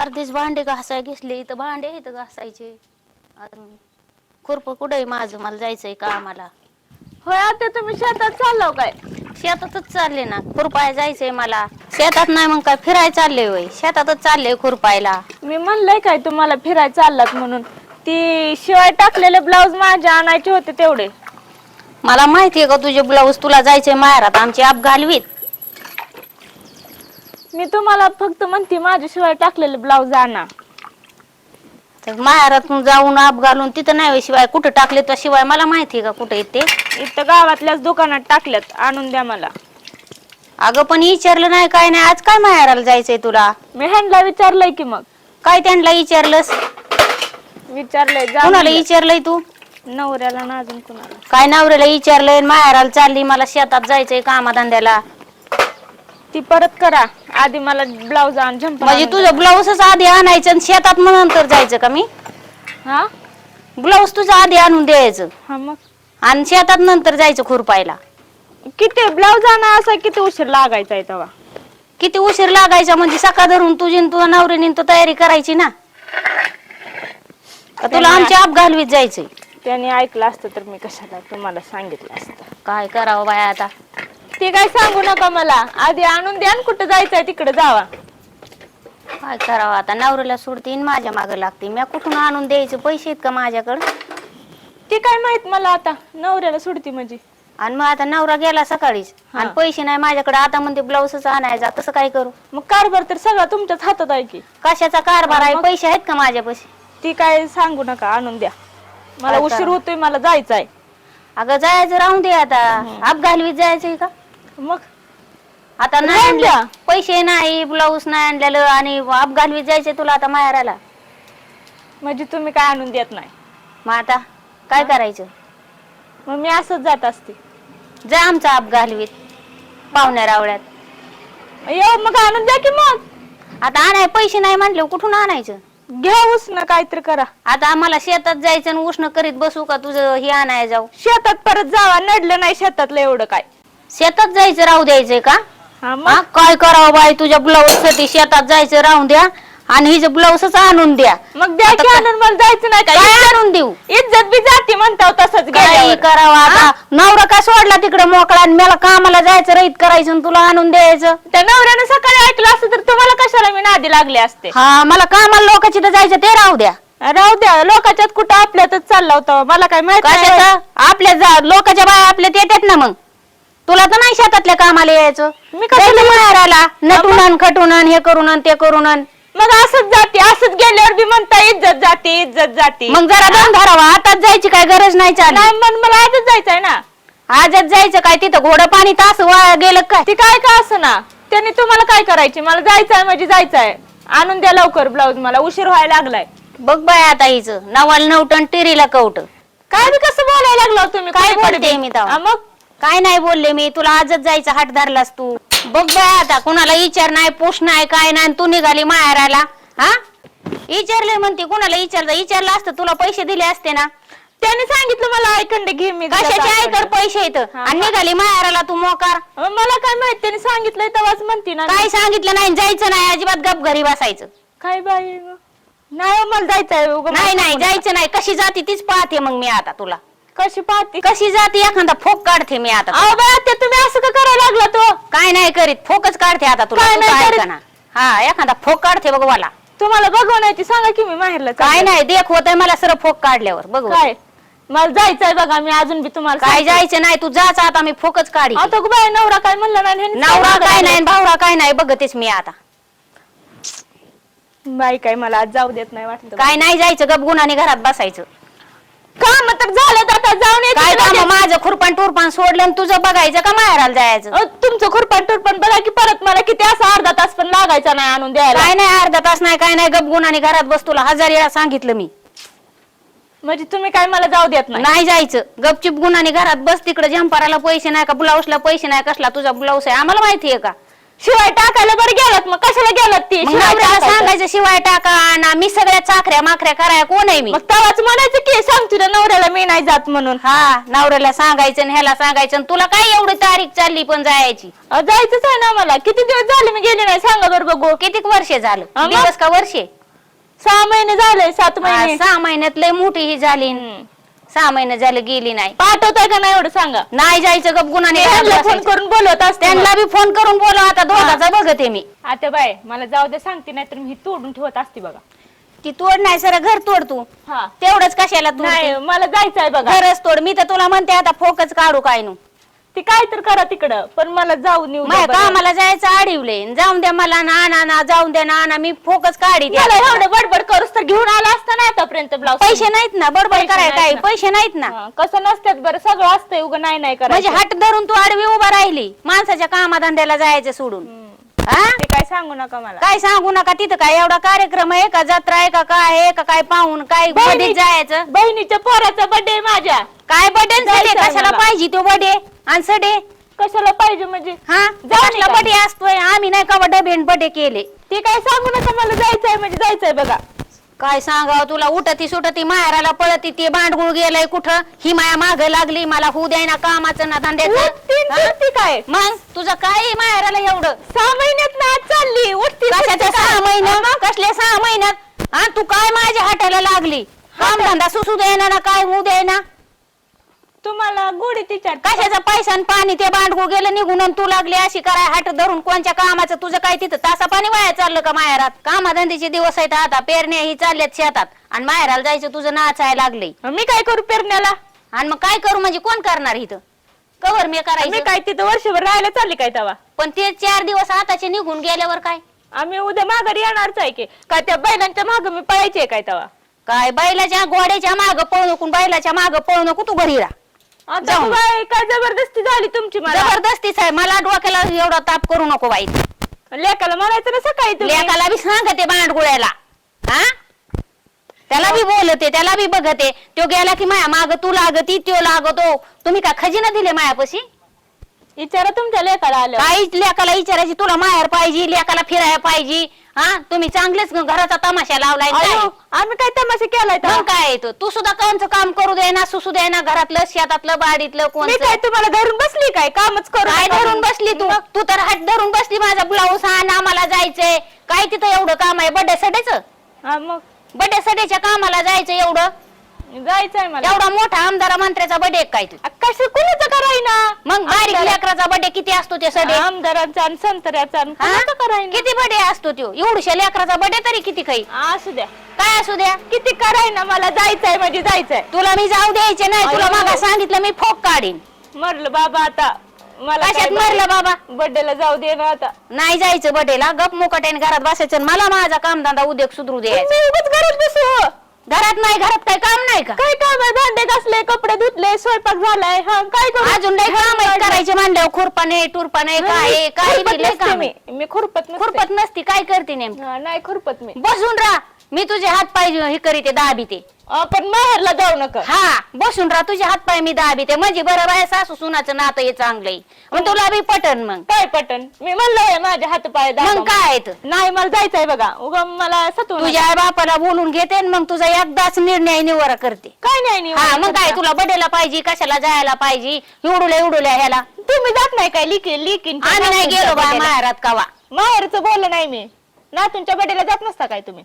अर्धीच भांडे घासाय घेतले इथं भांडे इथं घासायचे. खुरप कुठे माझं? मला जायचंय कामाला. होय आता तुम्ही शेतात चाललो काय? शेतातच चालले ना. खुरपाय जायचंय मला. शेतात नाही मग काय फिराय चालले होय. शेतातच चालले खुरपायला. मी म्हणलंय काय तुम्हाला फिरायला चाललात म्हणून. ती शिवाय टाकलेले ब्लाऊज माझे आणायचे होते तेवढे. मला माहितीये का तुझे ब्लाऊज तुला जायचंय माहेरात. आमची आप घालवीत. मी तुम्हाला फक्त म्हणते माझ्या शिवाय टाकलेले ब्लाऊज आणा. तर माहेरात जाऊन आप घालून तिथं नाही शिवाय. कुठं टाकले तर शिवाय मला माहितीये का कुठं येते? इथं गावातल्याच दुकानात टाकल्यात आणून द्या मला. अगं पण विचारलं नाही काय नाही. आज काय माहेराला जायचंय तुला? मी ह्यांना विचारलंय की मग. काय त्यांना विचारलंस? विचारलंय जा कुणाला म्हणलं. विचारलंय तू? नवऱ्याला ना अजून कुणाला. काय नवऱ्याला विचारलंय? माहेराला चालली मला शेतात जायचंय कामाधंद्याला. ती परत करा. आधी मला ब्लाऊज आण झंपर म्हणजे आणून तुझं ब्लाऊजच आधी आणायचं आणि शेतात मग नंतर जायचं का मी? द्या. हा? ब्लाऊज तुझं आधी आणून द्यायचं. हा मग? आणि शेतात नंतर जायचं खुरपायला. किती ब्लाऊज आणा असा किती उशीर लागायचा आहे तेव्हा? किती उशीर लागायचा म्हणजे सकाळ धरून तुझी तुझ्या नवरीने तो तयारी करायची ना. का तुला आमची आप घालवीत जायचंय. त्याने ऐकलं असतं तर मी कशाला तुम्हाला सांगितलं असतं. काय करावं बाया आता? ते काय सांगू नका मला. आधी आणून द्या कुठं जायचंय तिकडे जावा. काय करावं आता. नवऱ्याला सोडते आणि माझ्या मागं लागते. मी कुठून आणून द्यायचं? पैसे आहेत का माझ्याकडं? ते काय माहीत मला आता. नवऱ्याला सोडती म्हणजे. आणि मग आता नवरा गेला सकाळीच. आणि. पैसे नाही माझ्याकडे. आता म्हणते ब्लाऊजच आणायचा. कसं काय करू? मग कारभार तर सगळा तुमच्याच हातात आहे की. कशाचा कारभार आहे? पैसे आहेत का माझ्यापाशी? ती काय सांगू नका. आणून द्या. मला उशीर? होतोय. मला जायचंय. अगं जायचं राहून दे आता. आप घालवीत जायचंय का? मग? आता नाही आणलं. पैसे नाही ब्लाऊज नाही आणलेलं आणि आप घालवीत जायचंय तुला आता माहेराला. म्हणजे तुम्ही काय आणून देत नाही? मग आता काय करायचं? मग मी असंच जात असते. जा आमचा आप घालवीत पाहुण्या रावळ्यात. येऊ मग आणून द्या की मग? आता आणाय पैसे नाही म्हणले कुठून आणायचं? घ्या ना काहीतरी करा. आता आम्हाला शेतात जायचं आणि उष्ण करीत बसू का तुझं हे आणाय जाऊ? शेतात परत जावा नडलं नाही शेतातलं एवढं काय. शेतात जायचं राहू द्यायचंय का? हा हा, मग? काय करावं बाई तुझ्या ब्लाऊजसाठी शेतात जायचं राहून द्या. आणि हिचं ब्लाऊजच आणून द्या. मग द्या की आणून मला जायचं नाही काय काय आणून देऊ? इज्जत बी जाते म्हणता तसंच काय गेल्यावर. करावं आता. नवरा का सोडला तिकडे मोकळा आणि मला कामाला जायचं रहित करायचं आणि तुला आणून द्यायचं? त्या नवऱ्यानं सकाळी ऐकलं असतं तर तुम्हाला कशाला मी नादी लागले असते? हा मला कामाला लोकांची तर जायचं ते राहू द्या. राहू द्या. लोकांच्यात कुठं आपल्यातच चालला होता. मला काय माहीत नाही. कशाचं? आपल्या जा- लोकांच्या बाया आपल्यात येतात ना मग. तुला तर नाही शेतातल्या कामाला यायचं. मी कशाला नटून आण, खटून आण, हे करून आण, ते करून आण. मग असंच जाते असंच गेल्यावर बी म्हणता इज्जत जाते इज्जत जाते. मग जरा दम धरावा आताच जायची काय गरज नाही चालली. नाही मग मला आजच जायचंय ना. आजच जायचं काय तिथं घोडं पाणी तास वाया गेलं काय? ती काय का असं ना त्यांनी तुम्हाला काय करायची? मला जायचंय म्हणजे जायचंय. आणून द्या लवकर ब्लाऊज मला उशीर व्हायला लागलाय. बघ बाय आता हिचं नवाल नवटन टिरीला कवट. काय बी कसं बोलायला लागलो तुम्ही? काय बी? मी तेव्हा? हा, मग काय नाही बोलले मी तुला आजच जायचं हात धरलास तू. बघ बाय आता कुणाला विचार नाही पुष नाही काय नाही आणि तू निघाली माहेराला हा? विचारले म्हणते कुणाला विचारलं? विचारलं असतं तुला पैसे दिले असते ना? त्यांनी सांगितलं मला ऐकंडे घे मी कशाचे आहे तर पैसे येत हा, आणि निघाली माहेराला तू मोकार? मला काय माहीत त्यांनी सांगितलंय तेव्हाच म्हणते ना मी. काय सांगितलं नाही जायचं नाही अजिबात गप घरी बसायचं. काय बाई गं? नाही हो, मला जायचंय नाही नाही जायचं नाही कशी जाती तीच पाहते मग मी आता तुला. कशी पाहते? कशी जाती? एखादा फोक काढते मी आता. अहो तुम्ही असं का करायला लागला तो? काय नाही करीत. फोकच काढते आता तुला. काय तू नाही काय करीत? हा एखादा फोक काढते बघ मला. तुम्हाला बघवण्याची सांगा की मी माहेरला काय चालले. नाही देख होत मला सरळ फोक काढल्यावर. बघ. काय? मला जायचंय बघा मी अजून बी तुम्हाला काय सांगते. जायचं नाही तू जाच आता मी फोकच काढी आता गं बाई नवरा काय म्हणला नाही ह्यांनी नवरा सांगितलं काय नाही भावरा काय नाही बघतेच मी आता. बाई काय मला आज जाऊ देत नाही वाटत काय नाही जायचं गप गुणाने घरात बसायचं. काम तर झालं आता जाऊन येते काय लगेच. काम माझं खुरपान टुरपान सोडलं आणि तुझं बघायचं का माहेराला जायचं? तुमचं खुरपान टुरपान बघा की परत मला किती असा अर्धा तास पण लागायचा नाही आणून द्यायला. काय नाही अर्धा तास नाही काय नाही गप गुणाने घरात बस तुला हजार वेळा सांगितलं मी. म्हणजे तुम्ही काय मला जाऊ देत नाही? नाही जायचं. गपचिप गुणाने घरात बस तिकडे जंपाराला पैसे नाही का ब्लाऊजला पैसे नाही कसला तुझा ब्लाऊज आहे? आम्हाला माहिती आहे का? शिवाय टाकायला बरं गेलात मग. कशाला गेलात ती? मग शिवाय नवऱ्याला टाकायचं. सांगायचं शिवाय टाका ना मी सगळ्या चाकऱ्या माखऱ्या कराय कोण आहे मी? मग तवाच म्हणायचं की सांग तुझ्या नवऱ्याला मी नाही जात म्हणून. हा नवऱ्याला सांगायचं आणि ह्याला सांगायचं आणि तुला काय एवढी तारीख चालली पण जायची? जायचंच आहे ना मला किती दिवस झाले मी गेले नाही सांगा बरं बघू. किती वर्ष झालं? हा मग? दिवस का वर्षे? सहा महिने झाले सात महिने. सहा महिन्यात लय मोठी ही झाली. हम्म. सहा महिने झाले गेली नाही. पाठवताय का नाही एवढं सांगा. नाही जायचं गप त्यांना फोन करून बोलवत असते त्यांना बी फोन करून बोलव आता दोघाचा बघते मी. आता बाय मला जाऊ दे सांगते नाही तर मी ही तोडून ठेवत असते बघा. ती तोड नाही सर घर तोड तू. हा. तेवढंच कशाला तू नाही मला जायचं आहे बघा. घरच तोड. मी तर तुला म्हणते आता फोकच काढू काय नु. ती काय तर करा तिकडं. पण मला जाऊन येऊ माझ्या. कामाला जायचं आडिवले. जाऊन द्या मला ना ना ना जाऊन द्या ना ना मी फोकच काढी मला एवढं बडबड करूस तर घेऊन आला असता ना आतापर्यंत ब्लाऊज पैसे नाहीत ना बडबड पैसे कराय नाहीत काय ना. पैसे नाहीत ना. हा, कसं नसतात बरं सगळं असतंय उगं नाही नाही म्हणजे करायचं हात धरून तू आडवी उभा राहिली माणसाच्या कामाधंद्याला जायचं सोडून. हा? ते काय सांगू नका मला. काय सांगू नका तिथं काय एवढा कार्यक्रम आहे? का जत्रा आहे का काय आहे? का काय पाहून काय मध्ये जायचं? बहिणीच्या पोराचा बर्थडे माझ्या. काय जायचं आहे? कशाला मला. पाहिजे तो बडे आणि सडे. कशाला पाहिजे म्हणजे? हा? जाऊ कसला नका. बडे असतोय. आम्ही नाही का डबे बडे केले? ते काय सांगू नका मला जायचंय म्हणजे जायचंय बघा. काय सांगावं तुला? उठती सुटती माहेराला पळती ते बांडगुळ गेलंय कुठं? ही माया माग लागली मला होऊ द्याय ना कामाचं ना उठती धंद्याचं फिरती काय? मग? तुझं काय आहे माहेराला एवढं? सहा महिन्यात ना आज चालली. उठती कशाच्या सहा? महिन्यात? कसले सहा महिन्यात? हा तू काय माझ्या हाताला लागली? काम धंदा सुसू द्यायना ना काय होऊ द्यायना? तुम्हाला गोडी तिच्या कशाचा पैसा आणि पाणी ते बांडगुळ गेलं निघून आणि तू लागली अशी कराय हाट धरून कोणच्या कामाचं तुझं काय तिथं? तासा पाणी वाया चाललं का माहेरात? कामाधंद्याचे दिवस आहेत आता पेरण्या ही चालल्यात शेतात. आणि माहेराला जायचं तुझं नाचायला लागलंय. मी काय करू पेरण्याला? आणि मग काय करू म्हणजे कोण करणार इथं? कवर मी मी करायचं काय तिथं वर्षभर राहायला चालली काय तवा? पण ते चार दिवस आताचे निघून गेल्यावर काय? आम्ही उद्या माघारी येणारच आहे की. का त्या बैलांच्या माग मी पळायचे काय तवा? काय बैलाच्या घोड्याच्या माग पळू नको बैलाच्या माग पळू नको तू घरी राहा. आता. बाई काय जबरदस्ती झाली तुमची मला? जबरदस्तीच आहे मला डोक्याला एवढा ताप करू नको बाई. लेकाला म्हणायचं ना सकाळी तुम्ही. लेकाला बी सांगते बांडगुळ्याला हा? त्याला बी बोलते त्याला बी बघते. तो गेला की माया माग तू लागती त्यो लागतो. तुम्ही काय खजिना दिले मायापाशी? विचारा तुमच्या लेकाला आलं. काही लेकाला विचारायची तुला माहेर पाहिजे लेकाला फिरायला पाहिजे. हा तुम्ही चांगलेच घराचा तमाशा लावलाय काय? आम्ही काय तमाशा केलाय काय येतो तू? सुद्धा कोणचं काम करू दे ना सुसू दे ना घरातलं शेतातलं बाडीतलं मी कोणचं. काय तुम्हाला धरून बसली काय? कामच करू काय नका. धरून बसली तू? तू तर हात धरून बसली माझा ब्लाऊज आण आम्हाला जायचंय. काय तिथं एवढं काम आहे? बड्डे सडेच हा, मग? बड्डे सडेच्या कामाला जायचं एवढं? जायचंय मला. एवढा मोठा आमदार मंत्र्याचा बड्डे काय तू कसं कुणाचं करायना? मग बारीक लेकराचा बड्डे किती असतो ते सडे आमदारांचा आणि संत्र्याचा आणि हा? कुणाचं करायना? किती बड्डे असतो तो एवढ्या लेकराचा बड्डे तरी किती काही? असू द्या. काय असू द्या? किती करायना मला? जायचंय म्हणजे जायचंय. तुला मी जाऊ द्यायचे नाही तुला अयो. मागा सांगितलं मी फोक काढीन. मरलं बाबा आता. मला कशात मरलं बाबा? बर्थडेला जाऊ दे ना आता. नाही जायचं बड्डेला गप मुकाट्याने घरात बसायचं आणि मला माझा कामधंदा उद्योग सुधरू द्यायचा. मी उगाच घरात बसू घरात नाही घरात काय काम नाही का? काय काम आहे? भांडे घासले कपडे धुतले स्वयंपाक झालाय हा काय करू? अजून लय काम आहेत करायचे म्हणल्यावर खुरपाने टुरपाने काय आहे, काय खुरपत बी लय नसते काम मी. आहे. मी खुरपत नसते. खुरपत नसती काय करते नेमकी? हा, नाही खुरपत मी. बसून राहा. मी तुझे हात पाय हे करीते दाबीते. आपण माहेरला जाऊ नका. हा बसून राहा तुझे हात पाय मी दाबीते म्हणजे बरं बाय सासू सुनाचं नातं हे चांगलंय मग तुला बी पटन मग. काय पटन? मी म्हणलं माझे हात पाय दाबा मग काय तर? नाही मला जायचंय बघा. उगा मला सतू तुझ्या आई बापाला बोलून घेते आणि मग तुझा एकदाच निर्णय निवारा करते. काय नाही हा मग काय तुला बडेला पाहिजे कशाला जायला पाहिजे? एवढुल्या एवढुल्या ह्याला. तुम्ही जात नाही काय? लिकी लिकीन आम्ही नाही गेलो बा माहेरात कावा. माहेरचं बोललं नाही मी. नातूंच्या बर्थडेला जात नसता काय तुम्ही?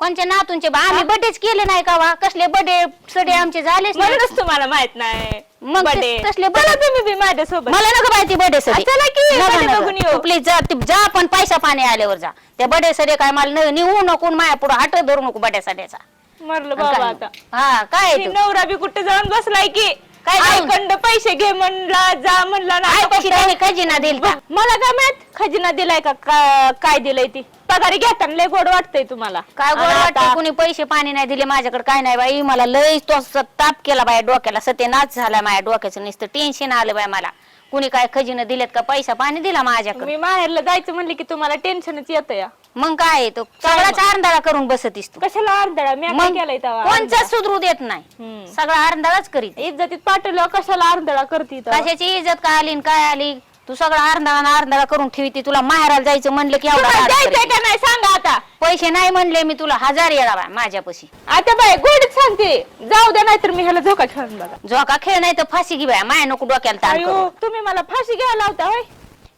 कोणच्या नातूंचे बा? आम्ही बडेच केले नाही कावा कसले बडे सडे आमचे झालेच नाही. म्हणूनच तुम्हाला माहीत नाही. मग ते- तसले चला तुम्ही बी माझ्यासोबत. मला नको माहिती बडे सडे चला की, birthday बघून येऊ. प्लीज जा ती- जा पण पैसा पाणी आल्यावर जा. त्या बडे सडे काय मला न- निघू नको माया पुढे हात धरू नको बड्या सड्याचा मरलं बाबा आता. हा काय तू? नवरा बी कुठे जाऊन बसलाय की? काय जाऊन? पैसे घे म्हणला जा म्हणला ना. काय आता पैसे कुठं- त्याने खजिना दिल का मला काय माहीत? खजिना दिलाय का? का- काय दिलंय ती? पगारी घेताना लय गोड वाटतंय तुम्हाला. काय गोड आणि वाटतं आता- कुणी पैसे पाणी नाही दिले माझ्याकडे काय नाही बाई. मला लय तो ताप केला बाय डोक्याला. सत्यनाच झाला माझ्या डोक्याचं. नुसतं टेन्शन आलं बाय मला. कुणी काय खजिनं दिलेत का? पैसा पाणी दिला माझ्याकडे. मी माहेरला जायचं म्हणले की तुम्हाला टेन्शनच येतं या मग काय आहे तो? सगळाच आरंदाळा करून बसतीस तू. कशाला आंधळा मी काय मग केलंय तेव्हा कोणचाच सुधरू देत नाही. सगळा आरंदाळाच करीत इज्जतीत पाठवलं कशाला आंधळा करते? कशाची इज्जत? काय आली न काय आली? तू सगळं अर्धा अर्धा करून ठेवती तुला माहेराला जायचं म्हणलं की एवढा तुम्हाला राडा द्यायचंय करते. का नाही सांगा आता पैसे नाही म्हणले मी तुला हजार येणार बाय माझ्यापाशी आता बाय गोडीत सांगते जाऊ दे नाहीतर मी ह्याला झोका खेळून बघा झोका खेळ नाही तर फाशी घे बाय माया नको डोक्याला ताण अयो करू. तुम्ही मला फाशी घ्यायला लावता होय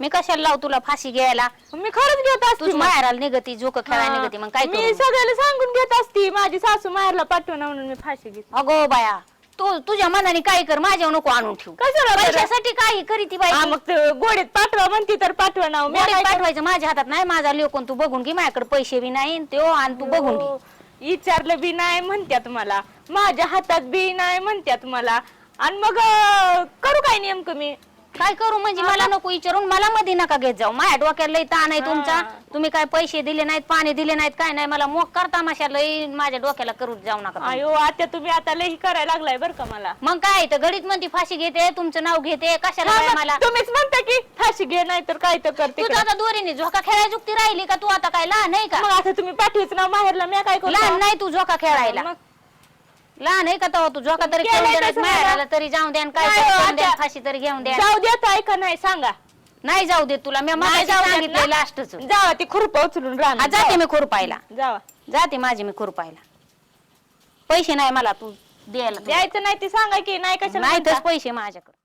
मी कशाला लावू तुला फाशी घ्यायला मी खरंच घेत तूच असते मग. माहेराला निघती झोक खेळायला. निघती मग काय मी करू सगळ्याला सांगून घेत असती माझी सासू माहेरला पाठवून म्हणून मी फाशी घेत अगो बाया तू तुझ्या मनाने काय कर माझ्यावर नको आणून ठेवू. कशाला बरं? पैशासाठी काही करी ती बाई हा, मग ते गोडीत पाठवा म्हणती तर पाठवा नाव मी मोडीत काय करू? पाठवायचं माझ्या हातात नाही माझा लेखून तू बघून घे माझ्याकडे पैसे बी नाही तो आणि तू बघून घे. हो, विचारलं बी नाही म्हणत्यात मला. माझ्या हातात बी नाही म्हणत्यात मला. आणि मग अं, करू काय नेमकं मी? काय करू म्हणजे मला नको विचारून मला मध्ये नका घेत जाऊ. माझ्या डोक्याला लई ताण आहे तुमचा. तुम्ही काय पैसे दिले नाहीत पाणी दिले नाहीत काय नाही. मला मोक करता माशा लई माझ्या डोक्याला करू जाऊ नका तुम्ही. अयो आता तुम्ही आता लई करायला लागलाय बर का मला. मग काय तर घडीत म्हणती फाशी घेते तुमचं नाव घेते कशाला हा, मग मला? तुम्हीच म्हणता की फाशी घे नाही तर काय तर करते तू आता दोरीने झोका खेळायला जुक्ती राहिली का तू आता काय? लहान आहे का? मग आता तुम्ही पाठवीच ना माहेरला मी काय करू लहान नाही तू झोका खेळायला. मग लहान आहे का तेव्हा तू झोका तरी केलंय खेळून तसं मला. तरी जाऊन द्या आणि काय नाही तरी हो, करून द्या, आता- फाशी तरी घेऊन द्या जाऊ देत आहे का नाही सांगा. नाही जाऊ देत तुला. मी नाही जाऊ देत सांगितलंय ना? लास्टच जावा ती खुरप उचलून राहणार. जाते मी खुरपायला. जावा. जाते माझी मी खुरपायला. पैसे नाही मला तू द्यायला तू. द्यायचं नाही ते सांगा की नाही कशाला नाहीतच म्हणता? पैसे माझ्याकडे.